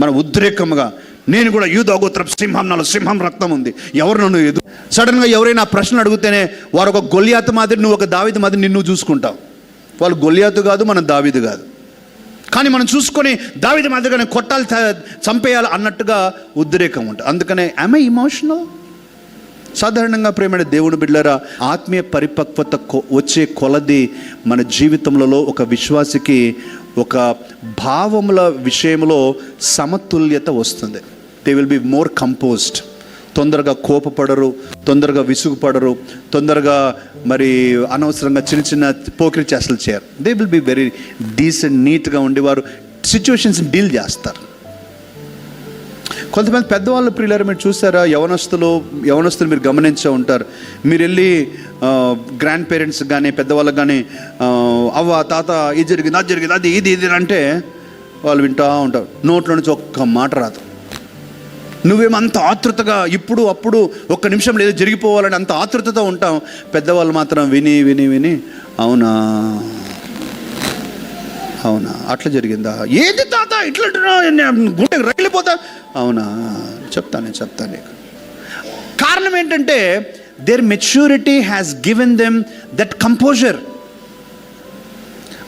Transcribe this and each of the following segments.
మన ఉద్రేకముగా నేను కూడా యూద గోత్రం సింహం నాలో సింహం రక్తం ఉంది. ఎవరు నన్ను ఎదు సడన్గా ఎవరైనా ప్రశ్న అడిగితేనే వారు ఒక గొల్లియాతు మాదిరి నువ్వు ఒక దావిది మాదిరి నిన్ను చూసుకుంటావు. వాళ్ళు గొల్లియాతు కాదు మనం దావిది కాదు. కానీ మనం చూసుకొని దావిది మాదిరిగానే కొట్టాలి చంపేయాలి అన్నట్టుగా ఉద్రేకం ఉంటుంది. అందుకనే ఐ ఇమోషనల్ సాధారణంగా ప్రేమైన దేవుని బిడ్డలారా ఆత్మీయ పరిపక్వత కొ- వచ్చే కొలది మన జీవితంలో ఒక విశ్వాసికి ఒక భావముల విషయంలో సమతుల్యత వస్తుంది. They will be more composed తొందరగా కోపపడరు తొందరగా విసుగుపడరు తొందరగా మరి అనవసరంగా చిన్న చిన్న పోకిరి చేసలు చేయరు. They will be very decent నీట్గా ఉండేవారు. సిచ్యువేషన్స్ డీల్ చేస్తారు. కొంతమంది పెద్దవాళ్ళు ప్రియులారు మీరు చూసారా యవనస్తులు యవనస్తులు మీరు గమనించే ఉంటారు. మీరు వెళ్ళి గ్రాండ్ పేరెంట్స్ కానీ పెద్దవాళ్ళకి కానీ అవ్వ తాత ఇది జరిగింది అది జరిగింది అది ఇది ఇది అంటే వాళ్ళు వింటూ ఉంటారు. నోట్లో నుంచి ఒక్క మాట రాదు. నువ్వేమో అంత ఆతృతగా ఇప్పుడు అప్పుడు ఒక్క నిమిషం లేదు జరిగిపోవాలని అంత ఆతృతతో ఉంటాం పెద్దవాళ్ళు మాత్రం విని విని విని అవునా? అవునా? అట్లా జరిగిందా? ఏది తాత ఇట్లా గుండెకి రగిలిపోతా? అవునా? చెప్తాను చెప్తాను. నీకు కారణం ఏంటంటే there maturity has given them that composure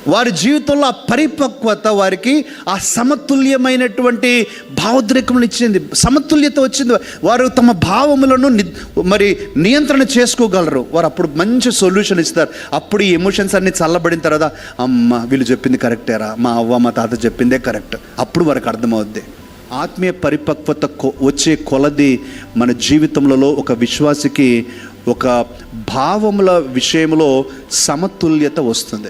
వారి జీవితంలో ఆ పరిపక్వత వారికి ఆ సమతుల్యమైనటువంటి భావోద్రేకములు ఇచ్చింది. సమతుల్యత వచ్చింది. వారు తమ భావములను ని- మరి నియంత్రణ చేసుకోగలరు. వారు అప్పుడు మంచి సొల్యూషన్ ఇస్తారు. అప్పుడు ఈ ఎమోషన్స్ అన్ని చల్లబడిన తర్వాత అమ్మ వీళ్ళు చెప్పింది కరెక్టేరా మా అవ్వ మా తాత చెప్పిందే కరెక్ట్ అప్పుడు వారికి అర్థమవుద్ది. ఆత్మీయ పరిపక్వత కొ- వచ్చే కొలది మన జీవితంలో ఒక విశ్వాసికి ఒక భావముల విషయంలో సమతుల్యత వస్తుంది.